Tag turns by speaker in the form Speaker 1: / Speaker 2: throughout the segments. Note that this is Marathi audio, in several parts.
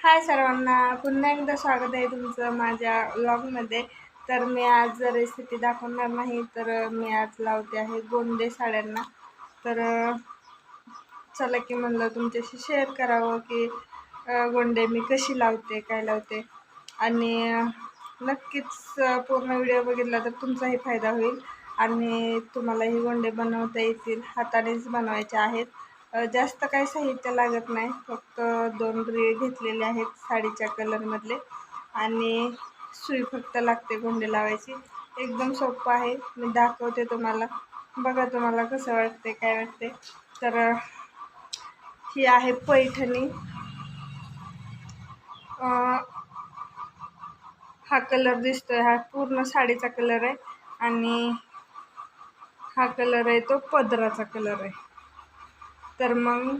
Speaker 1: हाय सर्वांना पुन्हा एकदा स्वागत आहे तुमचं माझ्या व्लॉगमध्ये तर मी आज रेसिपी दाखवणार नाही तर मी आज लावते आहे गोंडे साड्यांना. तर चला की म्हणलं तुमच्याशी शेअर करावं की गोंडे मी कशी लावते काय लावते. आणि नक्कीच पूर्ण व्हिडिओ बघितला तर तुमचाही फायदा होईल. आणि तुम्हालाही गोंडे बनवता येतील हातानेच बनवायचे आहेत. जास्त काही साहित्य लागत नाही. फक्त दोन रीळ घेतलेले आहेत साडीच्या कलरमधले आणि सुई फक्त लागते गोंडे लावायची. एकदम सोपं आहे. मी दाखवते तुम्हाला. बघा तुम्हाला कसं वाटते काय वाटते तर ही आहे पैठणी. हा कलर दिसतोय. हा पूर्ण साडीचा कलर आहे. आणि हा कलर आहे तो पदराचा कलर आहे. तर मग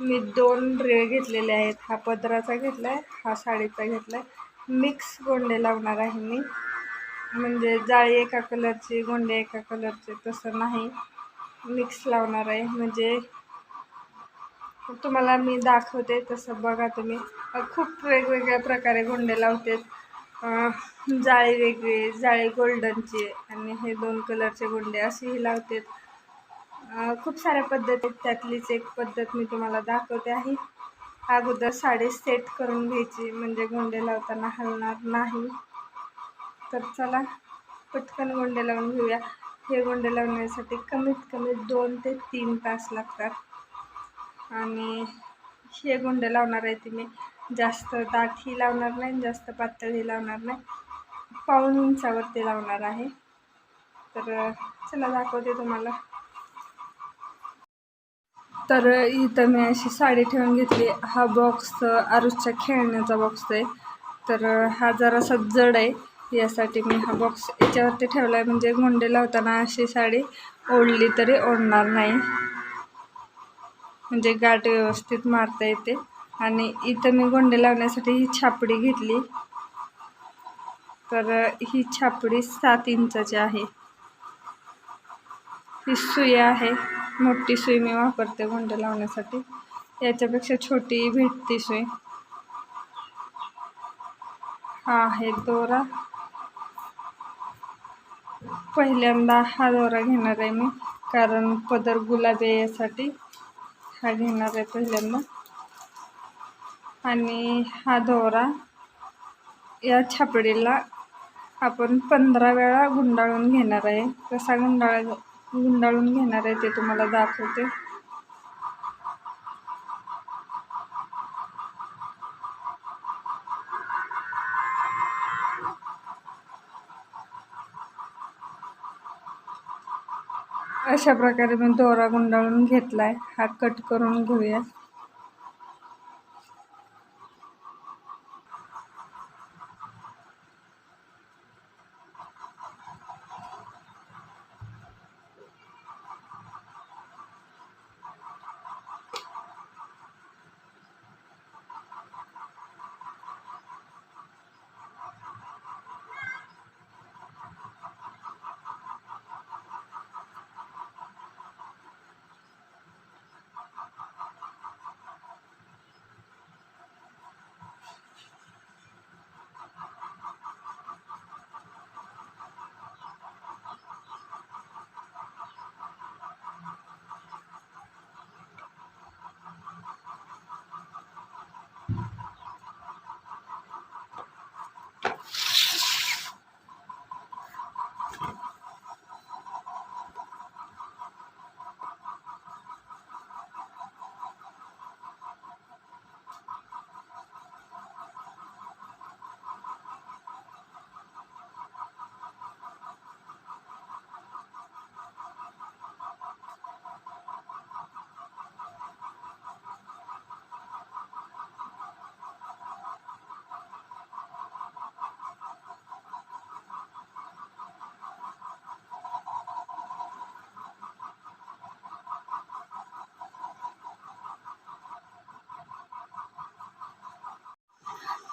Speaker 1: मी दोन रेळ घेतलेले आहेत. हा पदराचा घेतला आहे हा साडीचा घेतला आहे मिक्स गोंडे लावणार आहे मी. म्हणजे जाळी एका कलरची गोंडे एका कलरचे तसं नाही. मिक्स लावणार आहे. म्हणजे तुम्हाला मी दाखवते तसं बघा तुम्ही. खूप वेगवेगळ्या प्रकारे गोंडे लावते. जाळी वेगळी जाळी गोल्डनची आणि हे दोन कलरचे गोंडे असेही लावते. खूप साऱ्या पद्धती आहेत त्यातलीच एक पद्धत मी तुम्हाला दाखवते आहे. अगोदर साडी सेट करून घ्यायची म्हणजे गोंडे लावताना हलणार नाही. तर चला पटकन गोंडे लावून घेऊया. हे गोंडे लावण्यासाठी कमीत कमी दोन ते तीन तास लागतात. आणि हे गोंडे लावणार आहे ती मी जास्त दाटही लावणार नाही जास्त पातळही लावणार नाही. पाऊण इंचावरती लावणार आहे. तर चला दाखवते तुम्हाला. तर इथं मी अशी साडी ठेवून घेतली. हा बॉक्स आरुषच्या खेळण्याचा बॉक्स आहे. तर हा जरासा जड आहे. यासाठी मी हा बॉक्स याच्यावरती ठेवला आहे म्हणजे गोंडे लावताना अशी साडी ओढली तरी ओढणार नाही. म्हणजे गाठ व्यवस्थित मारता येते. आणि इथं मी गोंडे लावण्यासाठी ही छापडी घेतली. तर ही छापडी सात इंचाची आहे. ही सुई आहे. मोठी सुई मी वापरते गोंडे लावण्यासाठी. याच्यापेक्षा छोटी भेटती सुई. हा आहे दोरा. पहिल्यांदा हा दोरा घेणार आहे मी कारण पदर गुलाबी यासाठी हा घेणार आहे पहिल्यांदा. आणि हा दोरा या छापडीला आपण पंधरा वेळा गुंडाळून घेणार आहे. कसा गुंडाळ गुंडाळून घेणार आहे ते तुम्हाला दाखवते. अशा प्रकारे मी दोरा गुंडाळून घेतला आहे हा कट करून घेऊया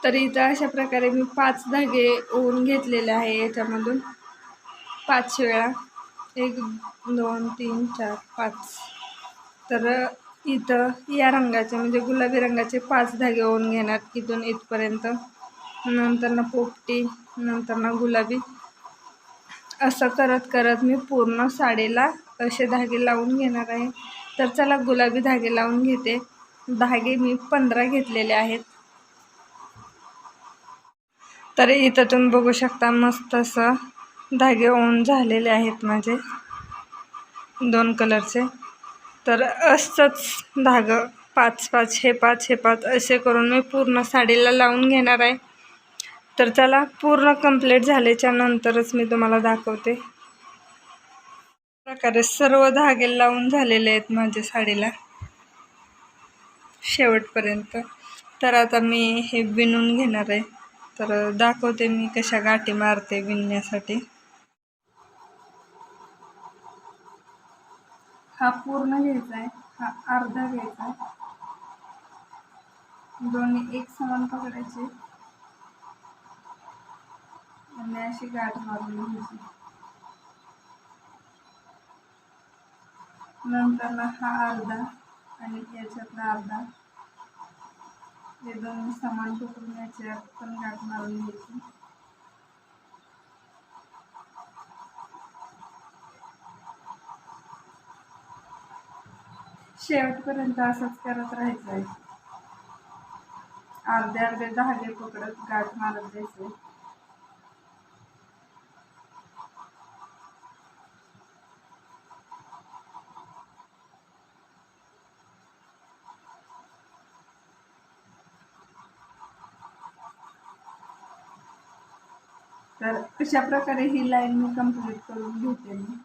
Speaker 1: तर इथं अशा प्रकारे मी पाच धागे ओवून घेतलेले आहे याच्यामधून. पाच वेळा. एक दोन तीन चार पाच. तर इथं या रंगाचे म्हणजे गुलाबी रंगाचे पाच धागे ओवून घेणार इथून इथपर्यंत. नंतर ना पोपटी नंतर ना गुलाबी. असं करत करत मी पूर्ण साडीला असे धागे लावून घेणार आहे. तर चला गुलाबी धागे लावून घेते. धागे मी पंधरा घेतलेले आहेत. तर इथं तुम्ही बघू शकता मस्त असं धागे ओन झालेले आहेत माझे. दोन कलरचे. तर असंच धागं पाच पाच हे पाच हे पाच असे करून मी पूर्ण साडीला लावून घेणार आहे. तर त्याला पूर्ण कंप्लीट झाल्याच्या नंतरच मी तुम्हाला दाखवते. प्रकारे सर्व धागे लावून झालेले आहेत माझ्या साडीला. शेवटपर्यंत. तर आता मी हे विणून घेणार आहे. तर दाखवते मी कशा गाठी मारते विणण्यासाठी. हा पूर्ण घ्यायचा आहे हा अर्धा घ्यायचा आहे दोन्ही एक समान पकडायचे. आणि अशी गाठ मारून घ्यायची. नंतर ना हा अर्धा आणि याच्यातला अर्धा. हे दोन समान पकडून याच्यात पण गाठ मारून घ्यायची शेवटपर्यंत असंच करत राहायचं आहे अर्धे अर्धे धागे पकडत गाठ मारत जायचं तर अशा प्रकारे ही लाईन मी कंप्लीट करून घेते मी.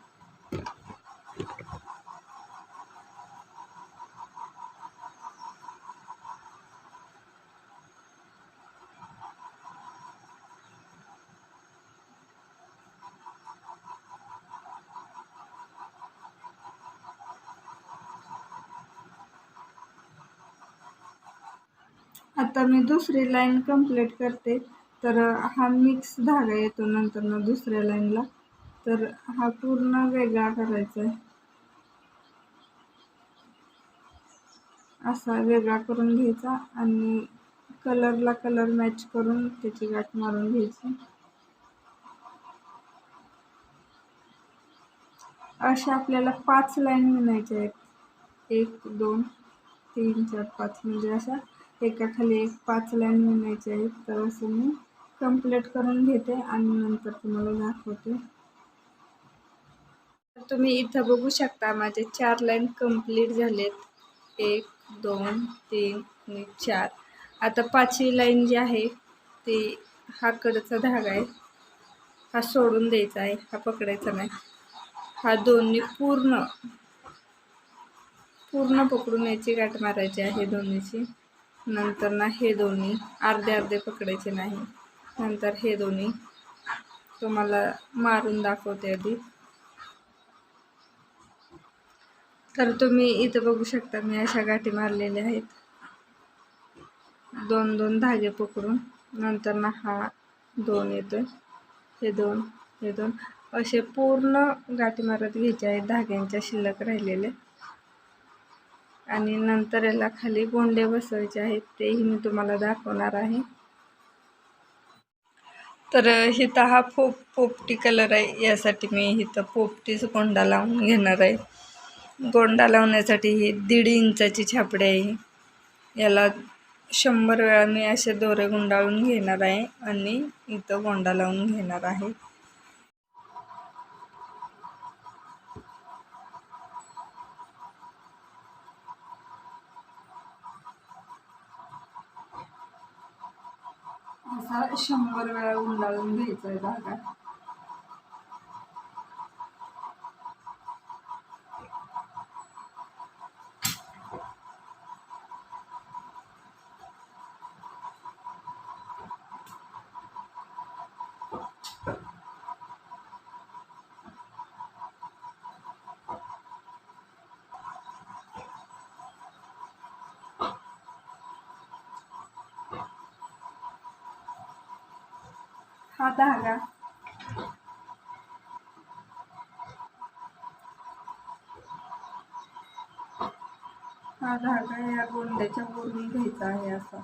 Speaker 1: आता मी दुसरी लाईन कंप्लीट करते. तर हा मिक्स धागा येतो नंतर ना दुसऱ्या लाईनला तर हा पूर्ण वेगळा करायचा आहे असा वेगळा करून घ्यायचा आणि कलरला कलर मॅच करून त्याची गाठ मारून घ्यायची. अशा आपल्याला पाच लाईन म्हणायच्या आहेत. एक दोन तीन चार पाच. म्हणजे अशा एकाखाली एक पाच लाईन म्हणायच्या आहेत. तर असं मी कंप्लीट करून घेते आणि नंतर तुम्हाला दाखवते. तुम्ही इथं बघू शकता माझे चार लाईन कंप्लीट झालेत. एक दोन तीन आणि चार. आता पाचवी लाईन जी आहे ती हा कडचा धागा आहे. हा सोडून द्यायचा आहे हा पकडायचा नाही. हा दोन्ही पूर्ण पूर्ण पकडून याची गाठ मारायची आहे दोन्हीची. नंतर ना हे दोन्ही अर्धे अर्धे पकडायचे नाही. नंतर हे दोन्ही तुम्हाला मारून दाखवते आधी. तर तुम्ही इथं बघू शकता मी अशा गाठी मारलेल्या आहेत. दोन दोन धागे पकडून नंतर ना हा दोन येतोय. हे दोन हे दोन. असे पूर्ण गाठी मारत घ्यायचे आहेत धाग्यांच्या शिल्लक राहिलेले. आणि नंतर याला खाली गोंडे बसवायचे आहेत तेही मी तुम्हाला दाखवणार आहे. तर इथं हा पोप पोपटी कलर आहे. यासाठी मी इथं पोपटीच गोंडा लावून घेणार आहे. गोंडा लावण्यासाठी ही दीड इंचाची छापडी आहे. याला शंभर वेळा मी असे दोरे गुंडाळून घेणार आहे आणि इथं गोंडा लावून घेणार आहे. असा शंभर वेळा गुंडाळून घ्यायचा आहे धागा हा धागा हा धागा या गोंड्याच्या वरून घ्यायचा आहे असा.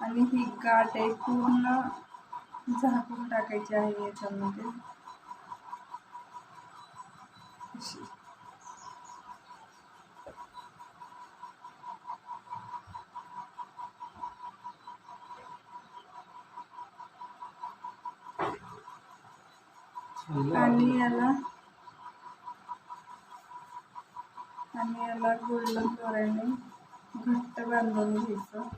Speaker 1: आणि ही गाठ आहे पूर्ण झाकून टाकायची आहे याच्यामध्ये. आणि याला आणि याला गोल्डन दोऱ्याने घट्ट बांधून घ्यायचं.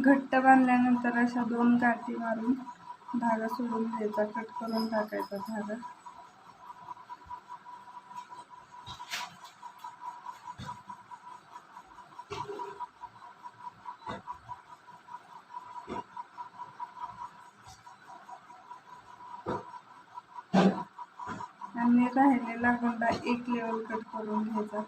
Speaker 1: घट्ट बांधल्यानंतर अशा दोन गाठी मारून धागा सोडून द्यायचा. कट करून टाकायचा धागा. आणि राहिलेला गोंडा एक लेवल कट करून घ्यायचा.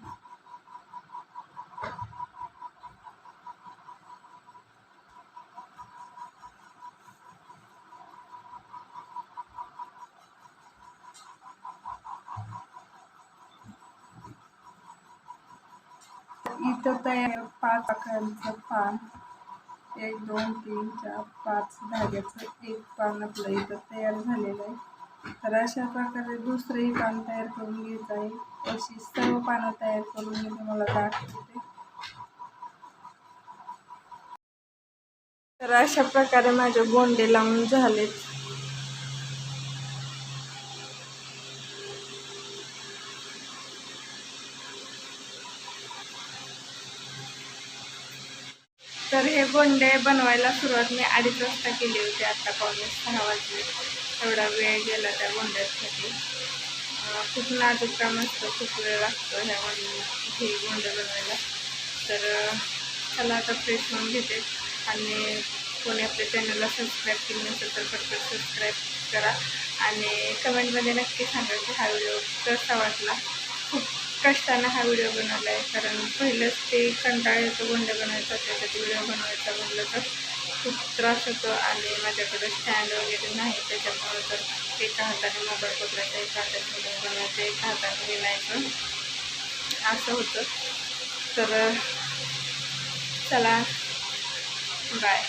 Speaker 1: इथं तयार पाच आकारांचं पान. एक दोन तीन चार पाच धाग्याचं एक पान आपलं इथं तयार झालेलं आहे. तर अशा प्रकारे दुसरंही पान तयार करून घ्यायचं आहे. अशी सर्व पानं तयार करून मी तुम्हाला दाखवते. तर अशा प्रकारे माझे गोंडे लावून झालेत. हे गोंडे बनवायला सुरुवात मी अडीच वाजता केली होती आता पावणे सहा वाजले. एवढा वेळ गेला त्या गोंड्यासाठी खूप नाजूक काम असतं खूप वेळ लागतो ह्या हे गोंडे बनवायला. तर चला आता फ्रेश होऊन घेते. आणि कोणी आपल्या चॅनलला सबस्क्राईब केली नसेल तर पटकन सबस्क्राईब करा. आणि कमेंटमध्ये नक्की सांगा की हा व्हिडिओ कसा वाटला? खूप कष्टानं हा व्हिडिओ बनवला आहे कारण पहिलंच ते कंटाळा येतो गोंडे बनवायचा त्यासाठी व्हिडिओ बनवायचा म्हटलं तर खूप त्रास होतो आणि माझ्याकडे स्टँड वगैरे नाही त्याच्यामुळं तर एका हाताने मोबाईल पकडायचा एका हाताने व्हिडिओ बनवायचा एका हाताने लिहायचं असं होतं. तर चला बाय